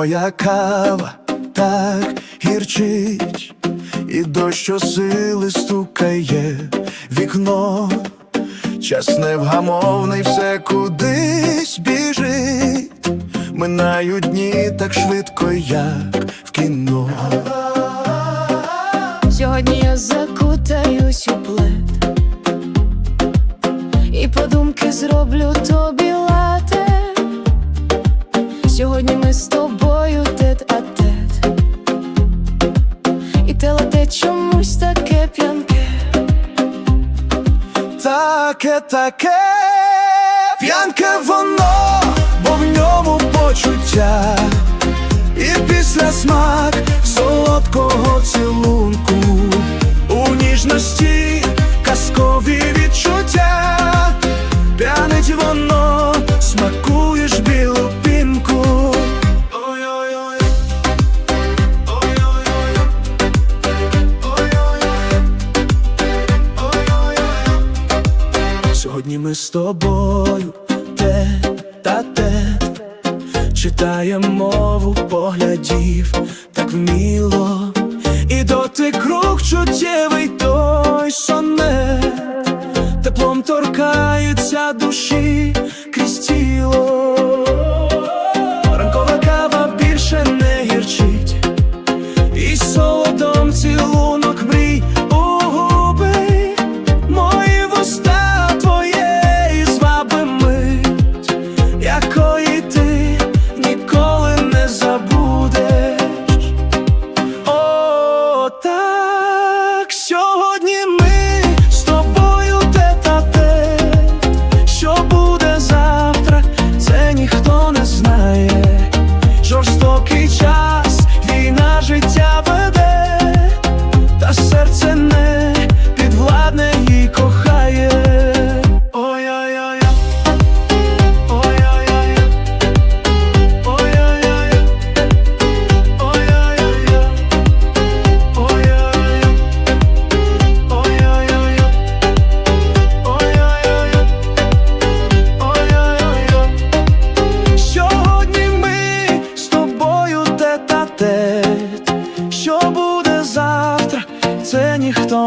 моя кава так гірчить, і дощ сили стукає вікно, час невгамовний, все кудись біжить, минають дні так швидко, як в кіно. Сьогодні я закутаюсь у плед І подумки зроблю тобі Сьогодні ми з тобою тет а тет. І те чомусь таке п'янке. Таке, таке, п'янке воно, бо в ньому почуття, і після смак солодкого цілунку, у ніжності Сьогодні ми з тобою те та те. Читаємо мову поглядів так вміло, і дотик рук чуттєвий той соне, теплом торкається душі крізь тіло.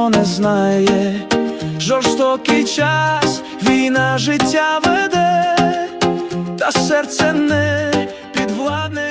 не знає, жорстокий час війна життя веде, та серце не підвладне.